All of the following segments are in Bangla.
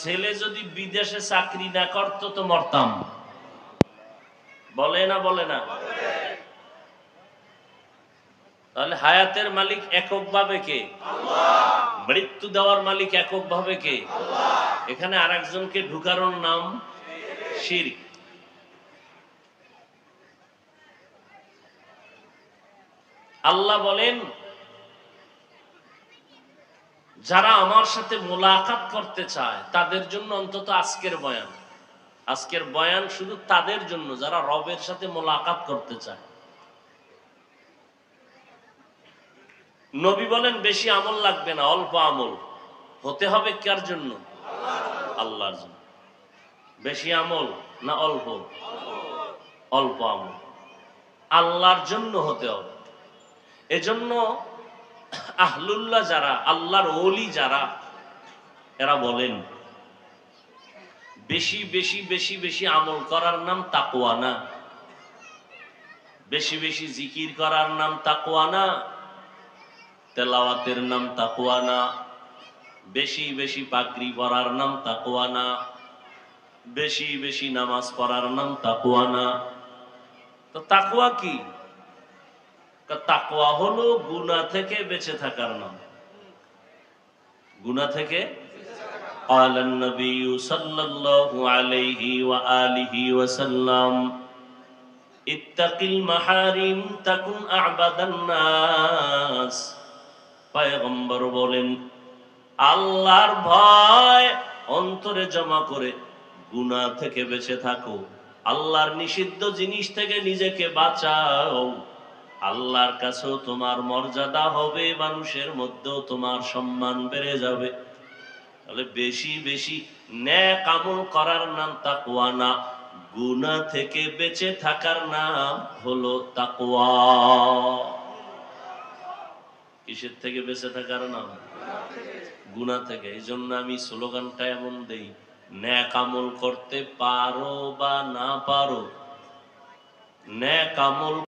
ছেলে যদি বিদেশে চাকরি না করতো তো মরতাম। বলে না বলে না। তাহলে হায়াতের মালিক এককভাবে কে? মৃত্যু দেওয়ার মালিক এককভাবে কে? এখানে আর একজনকে ঢুকানোর নাম শির। আল্লাহ বলেন যারা আমার সাথে মোলাকাত করতে চায়, তাদের জন্য অন্তত আজকের বয়ান। আজকের বয়ান শুধু তাদের জন্য, যারা রবের সাথে মোলাকাত করতে চায়। নবী বলেন, বেশি আমল লাগবে না, অল্প আমল। হতে হবে কার জন্য? আল্লাহর জন্য। বেশি আমল না অল্প? অল্প আমল। আল্লাহর জন্য হতে হবে। এজন্য আহলুল্লাহ যারা, আল্লাহর ওলি যারা, এরা বলেন, বেশি বেশি বেশি বেশি আমল করার নাম তাকওয়া না। বেশি বেশি জিকির করার নাম তাকওয়া না। তেলাওয়াতের নাম তাকওয়া না। বেশি বেশি পাগড়ি পরার নাম তাকওয়া না। বেশি বেশি নামাজ পড়ার নাম তাকওয়া না। তো তাকওয়া কি? তাকওয়া হলো গুনাহ থেকে বেঁচে থাকার নাম গুনাহ থেকে قال النبي صلى الله عليه وآله وسلم اتق المحارم تكن أعبد الناس পয়গম্বর বলেন আল্লাহর ভয় অন্তরে জমা করে গুনাহ থেকে বেঁচে থাকো আল্লাহর নিষিদ্ধ জিনিস থেকে নিজেকে বাঁচাও আল্লাহর কাছেও তোমার মর্যাদা হবে, মানুষের মধ্যেও তোমার সম্মান বেড়ে যাবে। তাহলে বেশি বেশি ন্যাক আমল করার নাম তাকওয়া না গুনা থেকে বেঁচে থাকার নাম হলো তাকওয়া। কিসের থেকে বেঁচে থাকার নাম? গুনা থেকে। এই জন্য আমি স্লোগানটা এমন দেই, ন্যাক আমল করতে পারো বা না পারো, ন্যাক আমল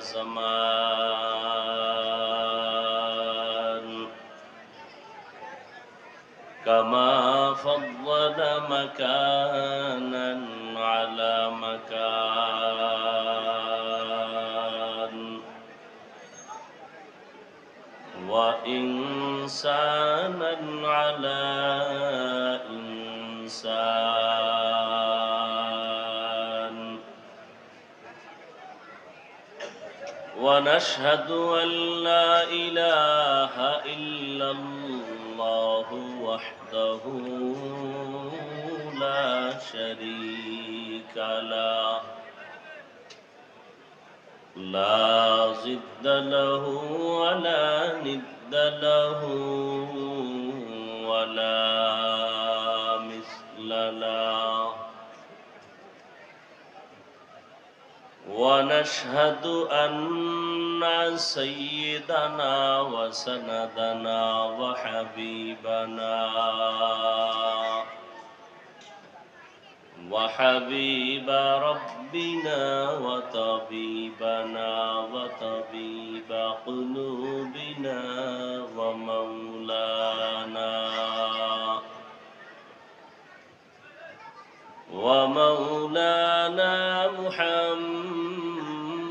على زمان كما فضل مكانا على مكان. وإنسانا على ونشهد أن لا إله إلا الله وحده لا شريك له لا ضد له ولا ند له ولا ونشهد أن سيدنا وسندنا وحبيبنا وحبيب ربنا وطبيبنا وطبيب قلوبنا ومولانا ومولانا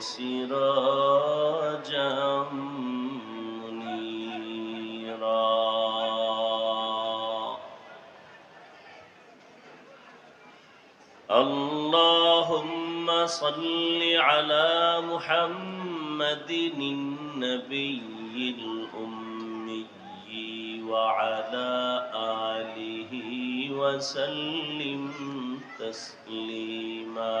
وسراجا منيرا. اللهم صل على محمد النبي الأمي وعلى آله وسلم تسليما.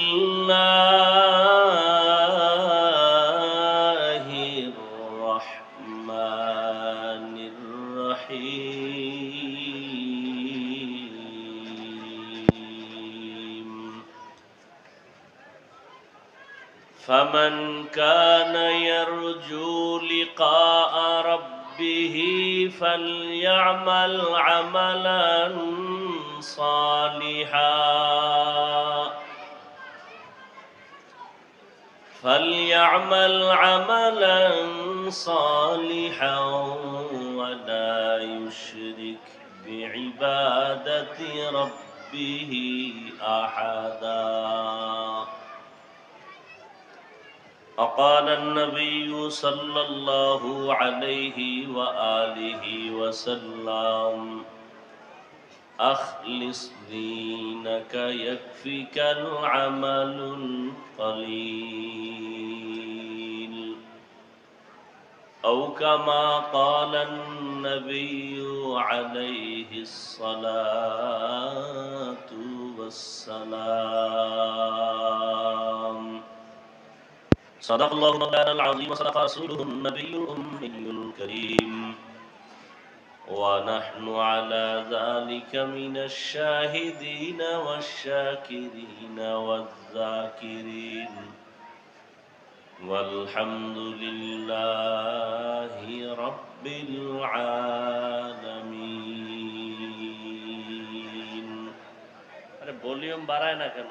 فليعمل عملا صالحا. فليعمل عملا صالحا ولا يشرك بعبادة ربه أحدا. وقال النبي صلى الله عليه وآله وسلم أخلص دينك يكفيك العمل القليل. أو كما قال النبي عليه الصلاة والسلام صدق الله مولانا العظيم وصدق رسوله النبي الأمي الكريم ونحن على ذلك من الشاهدين والشاكرين والذاكرين والحمد لله رب العالمين আরে ভলিউম বাড়ায় না কেন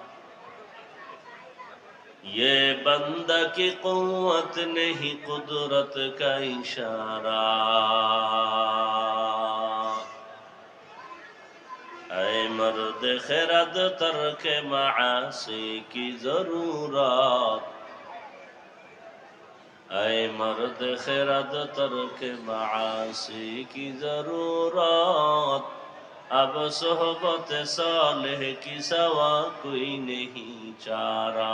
یہ بندہ کی قوت نہیں قدرت کا اشارہ اے مرد خرد ترک معاصی کی ضرورت اے مرد خرد ترک معاصی کی ضرورت अब सोहबत सालेह की सवा कोई नहीं चारा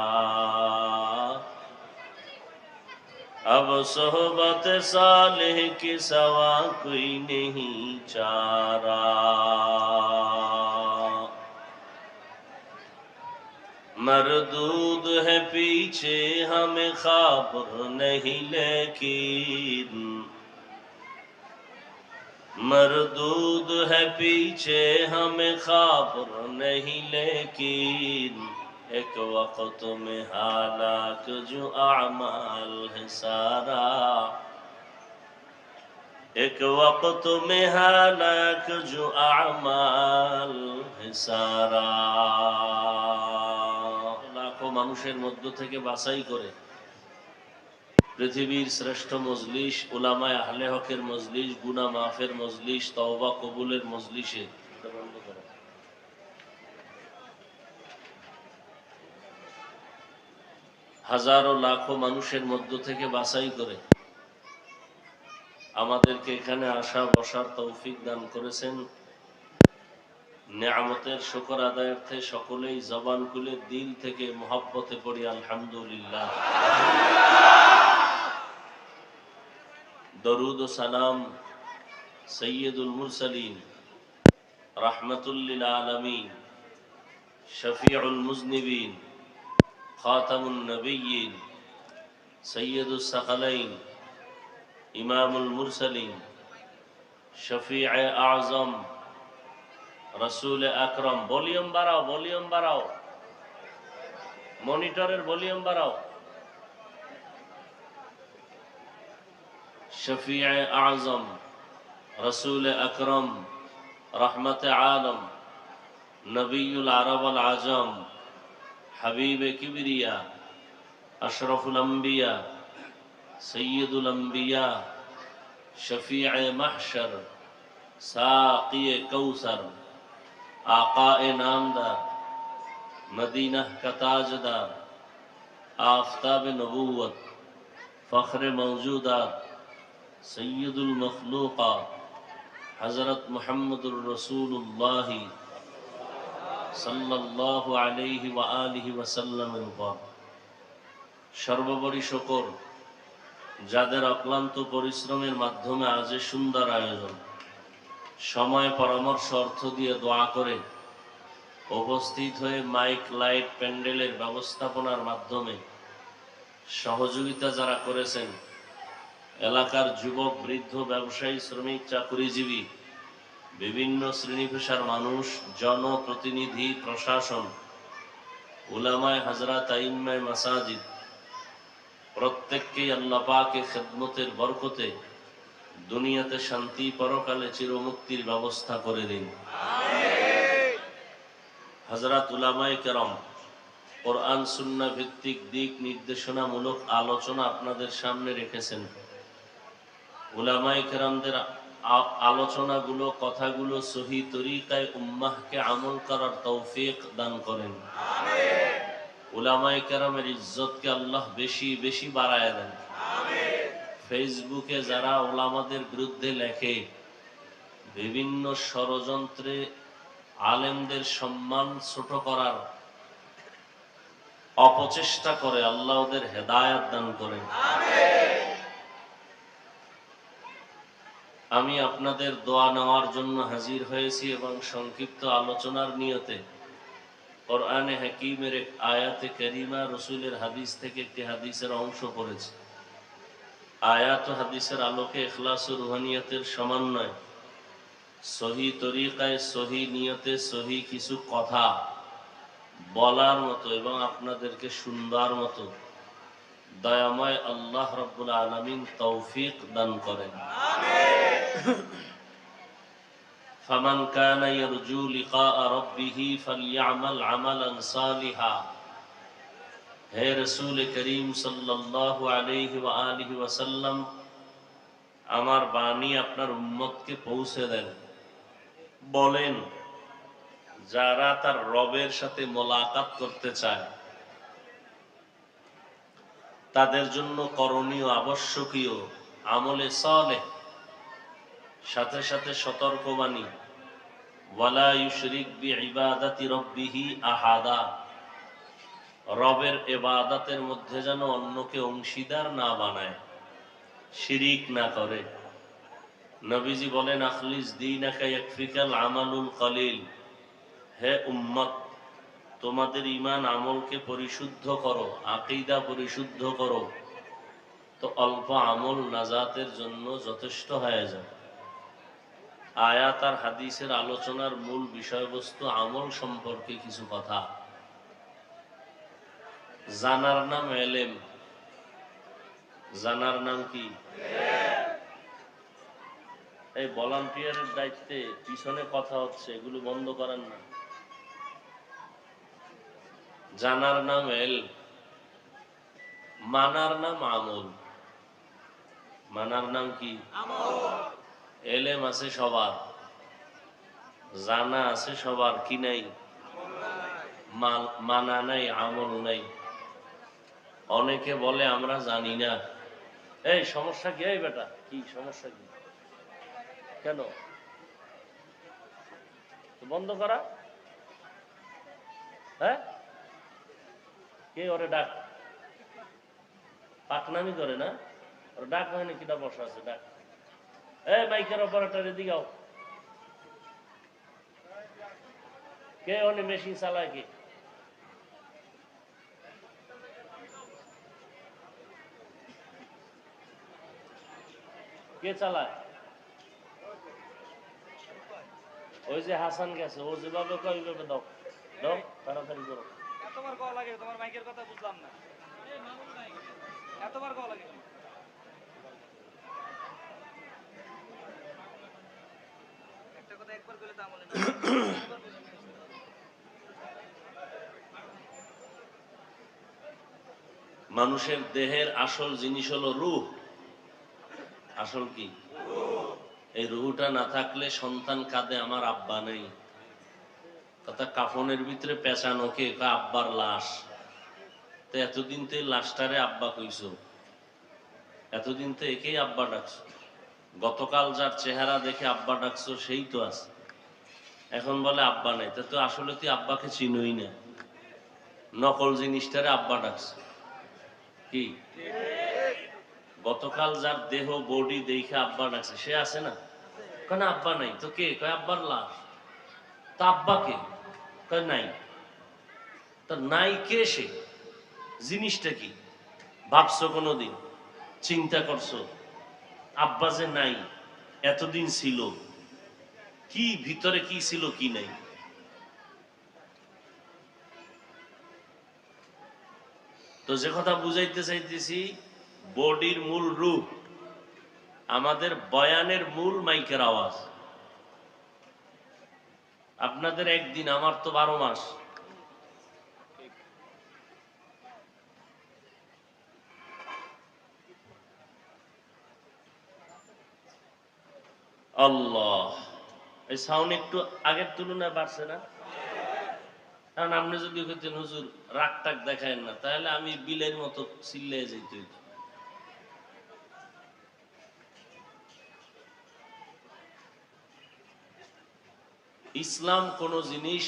अब सोहबत सालेह की सवा कोई नहीं चारा मरदूद है पीछे हमें खबर नहीं लेकिन मरदूद है पीछे हमें खबर नहीं लेकिन एक वक्त में हालाक जो अमाल है सारा एक वक्त में हालाक जो अमाल है सारा লাখো মানুষের মধ্য থেকে বাছাই করে পৃথিবীর শ্রেষ্ঠ মজলিস, উলামায় আহলে হকের মজলিস গুনা মাফের মজলিস, তওবা কবুলের মজলিসে। হাজারো লাখো মানুষের মধ্য থেকে বাছাই করে আমাদেরকে এখানে আসা, বসার তৌফিক দান করেছেন নেয়ামতের শকর আদায়ার্থে সকলেই জবান খুলে দিল থেকে মোহাব্বতে পড়ি, আলহামদুলিল্লাহ দরুদ ও সালাম সৈয়দুল মুরসালিন রহমতুল্লিল আলমিন, শফিউল মুজনিবিন, খাতামুন নবীন সৈয়দুল সকলাইন, ইমামুল মুরসালিন শফিআ আজম, রসুল আকরম, ভলিউম বাড়াও ভলিউম বাড়াও, মনিটরের ভলিউম বাড়াও। شفیع أعظم رسول اکرم رحمت عالم نبی العرب العظم حبیب کبریا أشرف الانبیاء سید الانبیاء شفیع محشر ساقی کوثر آقا نامدار مدینہ کا تاجدار آفتاب نبوت فخر موجودات সৈয়দুল মখলুকা হজরত মোহাম্মদুর রসুল্লাহ সাল্লাহ আলহি ওয়া আলহি ওয়াসাল্লামের উপর। সর্বোপরি শকর, যাদের অক্লান্ত পরিশ্রমের মাধ্যমে আজ সুন্দর আয়োজন। সময় পরামর্শ অর্থ দিয়ে দোয়া করে উপস্থিত হয়ে মাইক, লাইট, প্যান্ডেলের ব্যবস্থাপনার মাধ্যমে সহযোগিতা যারা করেছেন এলাকার যুবক, বৃদ্ধ, ব্যবসায়ী, শ্রমিক, চাকরিজীবী, বিভিন্ন শ্রেণি পেশার মানুষ, জনপ্রতিনিধি, প্রশাসন, উলামায় হাজরা তাইম্মায় মাসাজিদ, প্রত্যেককেই আল্লাহ পাকে খেদমতের বরকতে দুনিয়াতে শান্তি পরকালে চিরমুক্তির ব্যবস্থা করে দিন। হজরত উলামায় কেরম, কোরআন সুন্না ভিত্তিক দিক নির্দেশনামূলক আলোচনা আপনাদের সামনে রেখেছেন। উলামায় কেরামদের আলোচনাগুলো, কথাগুলো সহি তরিকায় উম্মাহকে আমল করার তৌফিক দান করেন। উলামায় কেরামের ইজ্জতকে আল্লাহ বেশি বেশি বাড়ায় দেন। ফেসবুকে যারা ওলামাদের বিরুদ্ধে লেখে, বিভিন্ন ষড়যন্ত্রে আলেমদের সম্মান ছোট করার অপচেষ্টা করে, আল্লাহ ওদের হেদায়াত দান করেন। আমি আপনাদের দোয়া নেওয়ার জন্য হাজির হয়েছি এবং সংক্ষিপ্ত আলোচনার নিয়তে কোরআনে হাকিমের এক আয়াতে করিমা রসুলের হাদিস থেকে একটি হাদিসের অংশ পড়েছে। আয়াত হাদিসের আলোকে এখলাস ও রুহানিয়তের সমন্বয়, সহি তরিকায় সহি নিয়তে সহি কিছু কথা বলার মতো এবং আপনাদেরকে শুনবার মতো দয়াময় আল্লাহ রব্বুল আলমিন তৌফিক দান করেন। فمن كان يرجو لقاء ربه فليعمل عملا صالحا হে রসুল করিম সাল্লাল্লাহু আলাইহি ওয়া আলিহি ওয়াসাল্লাম আমার বাণী আপনার উম্মতকে পৌঁছে দেন বলেন যারা তার রবের সাথে মোলাকাত করতে চায় তাদের জন্য করণীয় আবশ্যকীয় আমলে সলে সাথে সাথে সতর্কবাণী। ওয়ালা ইউশরিক বি ইবাদাতি রব্বিহি আহাদা। রবের মধ্যে যেন অন্যকে অংশীদার না বানায়, শিরিক না করে। নবীজি বলেন, আখলিস দিন আমালুল কলিল। হে উম্মত, তোমাদের ইমান আমলকে পরিশুদ্ধ করো, আকিদা পরিশুদ্ধ করো। তো অল্প আমল নাজাতের জন্য যথেষ্ট হয়ে যায়। আয়াত আর হাদিসের আলোচনার মূল বিষয়বস্তু আমল সম্পর্কে কিছু কথা। জানার নাম এলেম। জানার নাম কি? এই ভলান্টিয়ারের দায়িত্বে পিছনে কথা হচ্ছে, এগুলো বন্ধ করেন না। জানার নাম এল মানার নাম আমল। মানার নাম কি? এলেম আছে সবার, জানা আছে সবার, কি নাই? মানা নাই, আমল নাই। অনেকে বলে, আমরা জানি না। এই, সমস্যা কি? এই বেটা, কি সমস্যা কি? কেন? বন্ধ করা? হ্যাঁ? কে ওরে ডাক? পাকনামি করে না? ওর ডাক হয়নি কিনা বসা আছে? ডাক। এ বাইকের অপারেটর এদিকে আও কে ওনে মেশিন চালায় কে? কে চালায়? ওই যে হাসান গেছে, ও যেভাবে কয় ওইভাবে তাড়াতাড়ি করো। লাগে, তোমার মাইকের কথা বুঝলাম না। এতবার কল লাগে একটা কথা একবার বলে তা আমলে না একবার বলে নিয়ে আসতে হবে। মানুষের দেহের আসল জিনিস হলো রুহ। আসল কি? এই রুহুটা না থাকলে সন্তান কাঁদে, আমার আব্বা নেই। কথা কাফনের ভিতরে পেঁচানো কে? আব্বার লাশ। তো এতদিন তো লাশটারে আব্বা কইছ। এতদিন তো একেই আব্বা ডাকছো। গতকাল যার চেহারা দেখে আব্বা ডাকছো, সেই তো আছে। এখন বলে আব্বা নাই। তা তো আসলে তুই আব্বাকে চিনই না। নকল জিনিসটারে আব্বা ডাকছে। কি? গতকাল যার দেহ বডি দেখে আব্বা ডাকছে। সে আছে না? কেন আব্বা নাই। তো কে? কয় আব্বার লাশ। তা আব্বা কে? কয় নাই। তা নাই কে সে? জিনিসটা কি? ভাবছ কোনোদিন? চিন্তা করছ? আব্বা যে নাই, এতদিন ছিল। কি ভিতরে কি ছিল, কি নাই? তো যে কথা বুঝাইতে চাইতেছি, বডির মূল রূপ, আমাদের বয়ানের মূল মাইকের আওয়াজ। আপনাদের একদিন, আমার তো বারো মাস। আল্লাহ। এই সাউন্ড একটু আগের তুলনায় বাড়ছে না? কারণ আপনি যদি হুজুর রাগ টাক দেখায় না, তাহলে আমি বিলের মতো যেতে। ইসলাম কোন জিনিস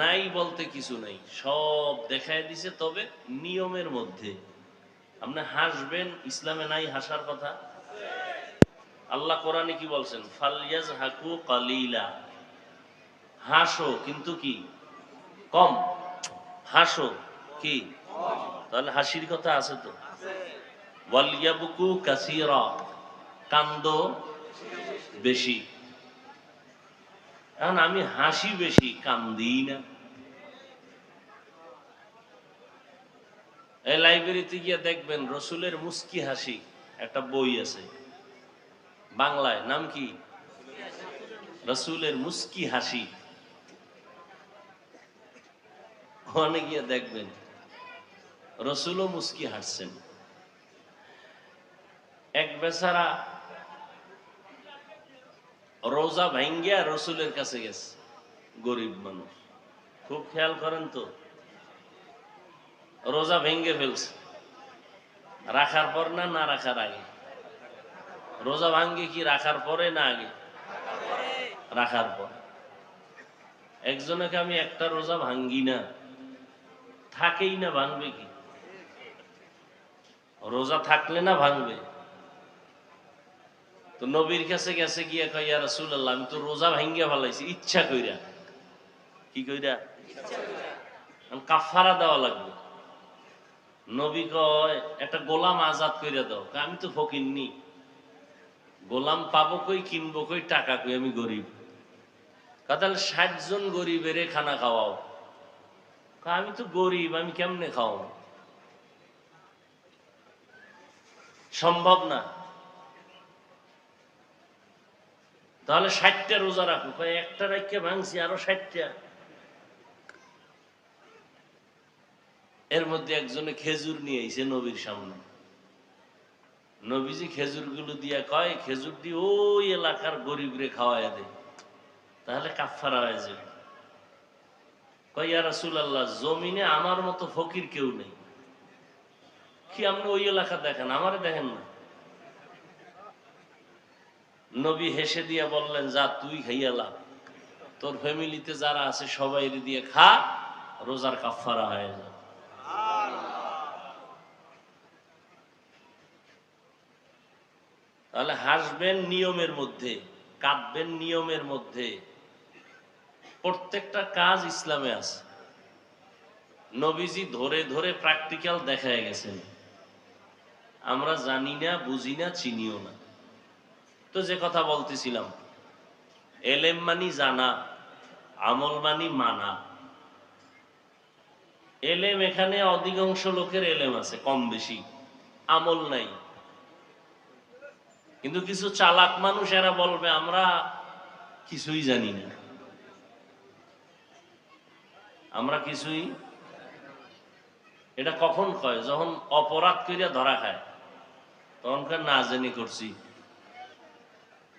নাই বলতে কিছু নাই, সব দেখায় দিছে, তবে নিয়মের মধ্যে। আপনি হাসবেন, ইসলামে নাই হাসার কথা। আল্লাহ কোরআনে কি বলছেন? ফালিয়াজ হাকু কালিলা। হাসো, কিন্তু কি? কম। হাসো, কি? তাহলে হাসির কথা আছে তো। ওয়ালিয়াবুকু কান্দ বেশি। এখন আমি হাসি বেশি কান্দি না। এই লাইব্রেরিতে গিয়ে দেখবেন রসুলের মুস্কি হাসি, একটা বই আছে। বাংলায় নাম কি? রসুলের মুস্কি হাসি। ওখানে গিয়ে দেখবেন, রসুলও মুস্কি হাসছেন। এক বেচারা রোজা ভাঙ্গিয়া রসুলের কাছে গেছে, গরিব মানুষ। খুব খেয়াল করেন তো, রোজা ভেঙ্গে ফেলছে। রাখার পর না না রাখার আগে? রোজা ভাঙ্গে কি রাখার পরে না আগে? রাখার পর। একজনকে আমি একটা রোজা ভাঙ্গি না। থাকেই না, ভাঙবে কি? রোজা থাকলে না ভাঙবে। তো নবীর কাছে গেছে গিয়া কয়, ইয়া রাসূলুল্লাহ, আমি তো রোজা ভাঙ্গিয়া ফেলাইছি, ইচ্ছা কইরা। কি কইরা? কাফারা দেওয়া লাগবে। নবী কয়, একটা গোলাম আজাদ কইরা দাও। আমি তো ফকিরনি গোলাম পাবো কই কিনবো কই টাকা কই আমি গরিব। কয়, তাহলে ষাট জন গরিবের খানা খাওয়াও। আমি তো গরিব আমি কেমনে খাওয়াবো সম্ভব না। তাহলে ষাটটা রোজা রাখো। একটা রাখকে ভাঙছি আরও ষাটটা। এর মধ্যে একজনে খেজুর নিয়ে আইছে নবীর সামনে। নবীজি খেজুরগুলো দিয়া কয় খেজুর দিয়ে ওই এলাকার গরিবরে খাওয়াই দে, তাহলে কাফারা হয়ে যাবে। কয়, ইয়া রাসূলুল্লাহ, জমিনে আমার মতো ফকির কেউ নেই। কি আপনি ওই এলাকা দেখেন? আমারে দেখেন না। নবী হেসে দিয়া বললেন, যা, তুই খাইয়া লাভ। তোর ফ্যামিলিতে যারা আছে সবাই দিয়ে খা, রোজার কাফারা হয়ে যায় তাহলে হাসবেন নিয়মের মধ্যে, কাঁদবেন নিয়মের মধ্যে। প্রত্যেকটা কাজ ইসলামে আছে। নবীজি ধরে ধরে প্র্যাকটিক্যাল দেখায় গেছেন। আমরা জানি না, বুঝি না, চিনিও না। তো যে কথা বলতেছিলাম, এলেম মানি জানা, আমল মানি মানা। এলেম এখানে অধিকাংশ লোকের এলেম আছে, কম বেশি। আমল নাই। কিন্তু কিছু চালাক মানুষ এরা বলবে, আমরা কিছুই জানি না। আমরা কিছুই? এটা কখন কয়? যখন অপরাধ করিয়া ধরা খায় তখনকার না, জানি, করছি।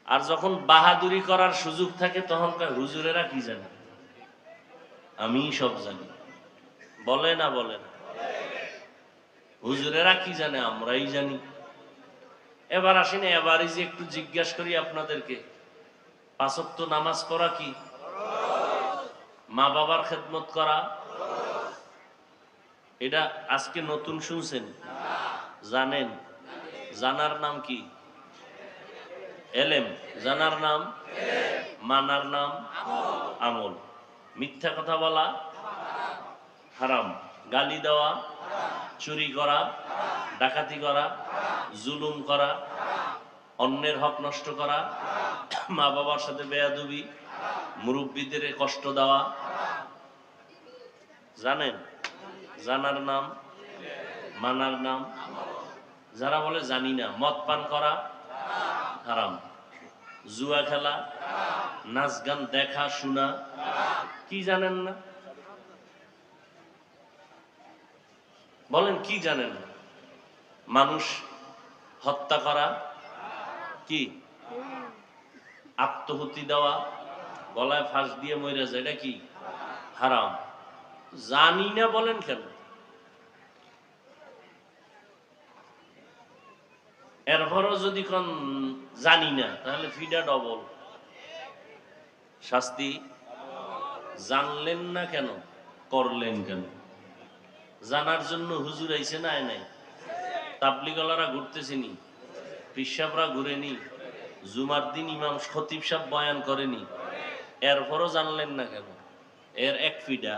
আর যখন বাহাদুরি করার সুযোগ থাকে তখনকার হুজুরেরা কি জানে? আমি সব জানি। বলে না বলে না? হুজুরেরা কি জানে? আমরাই জানি। এবার আসেন এই যে একটু জিজ্ঞাসা করি আপনাদেরকে। পাঁচক্ত নামাজ পড়া কি? মা বাবার খেদমত করা? এটা আজকে নতুন শুনছেন? জানেন? জানার নাম কি? এলেম। জানার নাম? মানার নাম? আমল। মিথ্যা কথা বলা? হারাম। গালি দেওয়া? চুরি করা? ডাকাতি করা? জুলুম করা, অন্যের হক নষ্ট করা মা বাবার সাথে বেয়াদুবি, মুরব্বীদের কষ্ট দেওয়া। জানেন, জানার নাম, মানার নাম, যারা বলে জানি না, মদ পান করা হারাম। জুয়া খেলা, নাচ গান দেখা, শোনা, কি জানেন না? বলেন কি জানেন? মানুষ হত্যা করা, কি? আত্মহতি দেওয়া, গলায় ফাঁস দিয়ে মরে যায় এটা কি? হারাম। জানি না বলেন কেন? এরপরও যদি কোন জানি না, তাহলে ফিডা ডবল শাস্তি? জানলেন না কেন? করলেন কেন? জানার জন্য হুজুর আইছে না নাই? তাবলিগলারা ঘুরতেছিনি পিসাবরা ঘুরেনি, জুমার দিন ইমাম খতিব সাহ বয়ান করেনি। এরপরও জানলেন না কেন? এর এক ফিডা,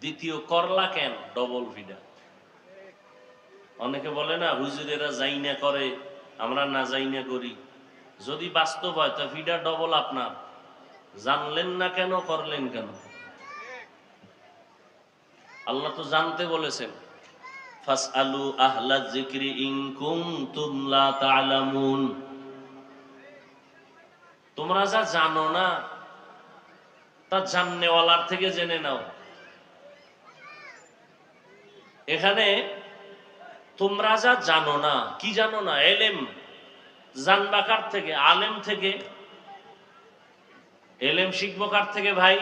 দ্বিতীয় করলা কেন? ডবল ফিডা। অনেকে বলে না, হুজুরেরা যাই না করে, আমরা না যাই না করি। যদি বাস্তব হয়, তা ফিডা ডবল আপনার। জানলেন না কেন, করলেন কেন? আল্লাহ তো জানতে বলেছেন। ফাস আলু আহলা জিক্রি ইন কুনতুম লা তা'লামুন তোমরা যা জানো না তা জাননেওয়ালার থেকে জেনে নাও। এখানে তোমরা যা জানো না কি জানো না? এলেম জানবাকার থেকে আলেম থেকে। এলেম শিখব কার থেকে ভাই?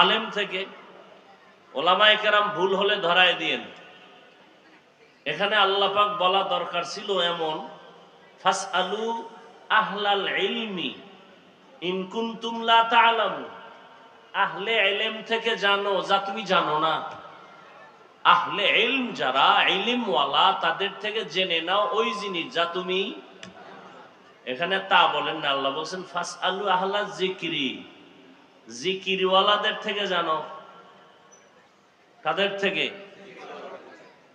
আলেম থেকে। ওলামায়ে কেরাম ভুল হলে ধরায় দিয়েন। এখানে আল্লাপাক বলা দরকার ছিল এমন ফাস আলু আহলাল ইলমি ইনকুন্তুম লা তা'লামু আহলে ইলম থেকে জানো যা তুমি জানো না। আহলে ইলম যারা, ইলমওয়ালা, তাদের থেকে জেনে নাও ওই জিনিস যা তুমি এখানে তা বলেন না, আল্লাহ বলছেন ফাস আলু আহলা জিকিরি জিকিরওয়ালাদের থেকে জানো। কাদের থেকে?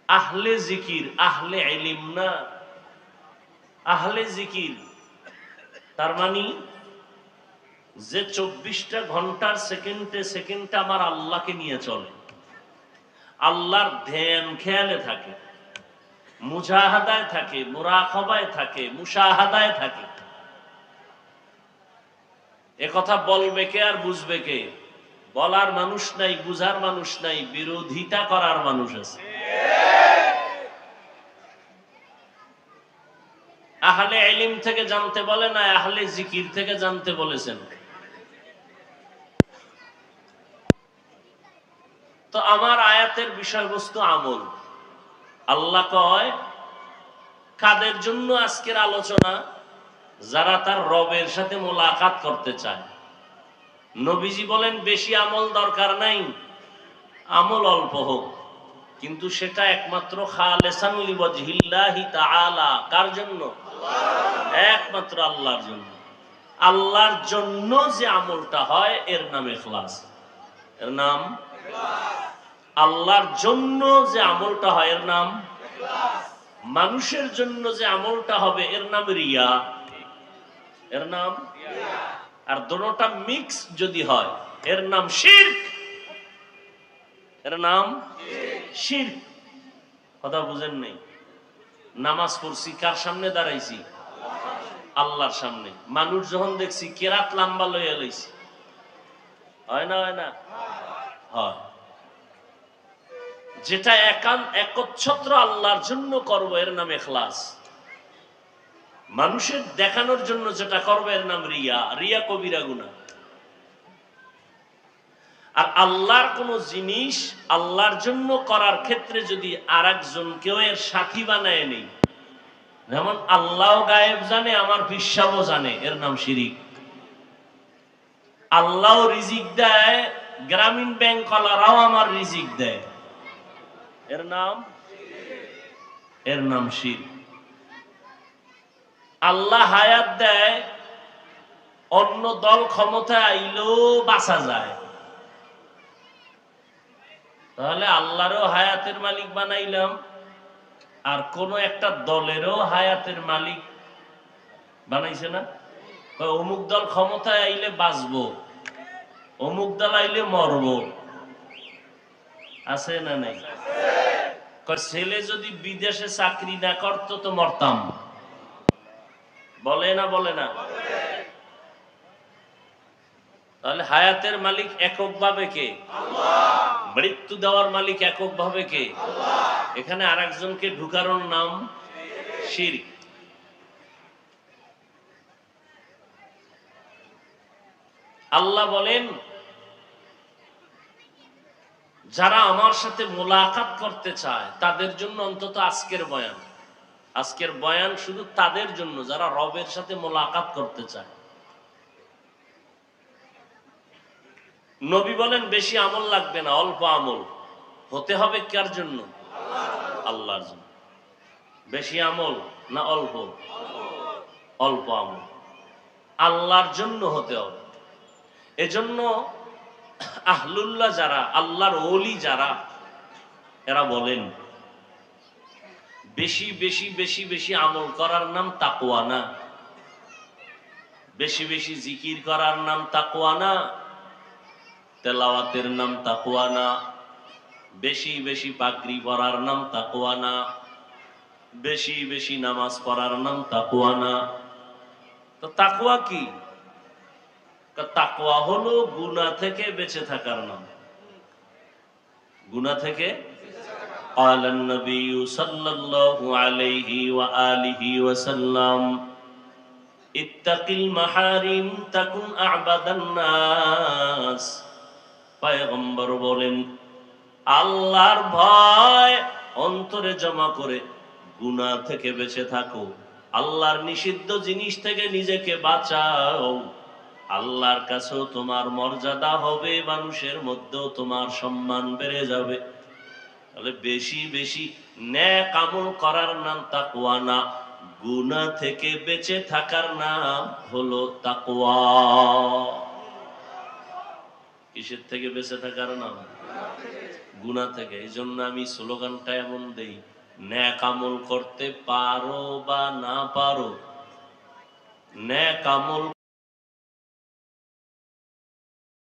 আহলে জিকির, আহলে ইলিম না। আহলে জিকির, তার মানে যে চব্বিশটা ঘণ্টার সেকেন্ডে সেকেন্ডে আমার আল্লাহকে নিয়ে চলে। আল্লাহর ধ্যান খেয়ালে থাকে, মুজাহাদায় থাকে, মুরাকবায় থাকে, মুশাহাদায় থাকে। এ কথা বলবে কে আর বুঝবে কে? বলার মানুষ নাই, বুঝার মানুষ নাই, বিরোধিতা করার মানুষ আছে। আহলে এলিম থেকে জানতে বলে না, আহলে জিকির থেকে জানতে বলেছেন। তো আমার আয়াতের বিষয়বস্তু আমল। আল্লাহ কয়, কাদের জন্য আজকের আলোচনা? যারা তার রবের সাথে মোলাকাত করতে চায়। নবীজি বলেন, বেশি আমল দরকার নাই, আমল অল্প হোক। কিন্তু সেটা একমাত্র কার জন্য? একমাত্র আল্লাহর জন্য। আল্লাহর জন্য যে আমলটা হয়, এর নাম ইখলাস। এর নাম? আল্লাহর জন্য যে আমলটা হয়, এর নাম? মানুষের জন্য যে আমলটা হবে, এর নাম রিয়া। এর নাম? আর দোনোটা মিক্স যদি হয়, এর নাম শির্ক। এর নাম? শির্ক কথা বুঝেন নামাজ পড়ছি, কার সামনে দাঁড়াইছি? আল্লাহর সামনে। মানুষ যখন দেখছি, কেরাত লইছি। হয় না হয় না? হয়। যেটা একান একচ্ছত্র আল্লাহর জন্য করব, এর নাম এখলাস। মানুষের দেখানোর জন্য যেটা করবে, এর নাম রিয়া। রিয়া কবিরা গুণা আর আল্লাহর কোন জিনিস আল্লাহর জন্য করার ক্ষেত্রে যদি আর কেউ এর সাথী বানায় নেই, যেমন আল্লাহ গায়েব জানে, আমার পিসাবও জানে, এর নাম শিরিক। আল্লাহ রিজিক দেয়, গ্রামীণ ব্যাংক কলারাও আমার রিজিক দেয়। এর নাম? এর নাম শির আল্লাহ হায়াত দেয়, অন্য দল ক্ষমতা আইলেও বাঁচা যায়। তাহলে আল্লাহরও হায়াতের মালিক বানাইলাম, আর কোন একটা দলেরও হায়াতের মালিক বানাইছে না? অমুক দল ক্ষমতায় আইলে বাঁচবো, অমুক দল আইলে মরবো। আছে না নাই? ছেলে যদি বিদেশে চাকরি না করতো তো মরতাম। বলে না বলে না? তাহলে হায়াতের মালিক একক ভাবে কে? মৃত্যু দেওয়ার মালিক একক ভাবে কে? এখানে আর একজনকে ঢুকানোর নাম শিরিক। আল্লাহ বলেন যারা আমার সাথে মোলাকাত করতে চায় তাদের জন্য অন্তত আজকের বয়ান। আজকের বয়ান শুধু তাদের জন্য যারা রবের সাথে মোলাকাত করতে চায়। নবী বলেন, বেশি আমল লাগবে না, অল্প আমল। হতে হবে কার জন্য? আল্লাহর জন্য। বেশি আমল না অল্প? অল্প আমল। আল্লাহর জন্য হতে হবে। এজন্য আহলুল্লাহ যারা, আল্লাহর ওলি যারা, এরা বলেন, বেশি বেশি বেশি বেশি আমল করার নাম তাকওয়া না। বেশি বেশি জিকির করার নাম তাকওয়া না। তেলাওয়াতের নাম তাকওয়া না বেশি বেশি পাকড়ি পরার নাম তাকওয়া না বেশি বেশি নামাজ পড়ার নাম তাকওয়া না তো তাকওয়া কি তাকওয়া হলো গুনাহ থেকে বেঁচে থাকার নাম গুনাহ থেকে قال النبي صلى الله عليه وآله وسلم اتق المحارم تكن أعبد الناس পয়গম্বর বলেন, আল্লাহর ভয় অন্তরে জমা করে গুনাহ থেকে বেঁচে থাকো। আল্লাহর নিষিদ্ধ জিনিস থেকে নিজেকে বাঁচাও। আল্লাহর কাছেও তোমার মর্যাদা হবে, মানুষের মধ্যেও তোমার সম্মান বেড়ে যাবে। তাহলে বেশি বেশি ন্যাক আমল করার নাম তাকওয়া না, গুনাহ থেকে বেঁচে থাকার নাম হলো তাকওয়া। কিসের থেকে বেঁচে থাকার নাম গুনা থেকে। এই জন্য আমি স্লোগানটা এমন দেই, ন্যাক আমল করতে পারো বা না পারো, ন্যাক আমল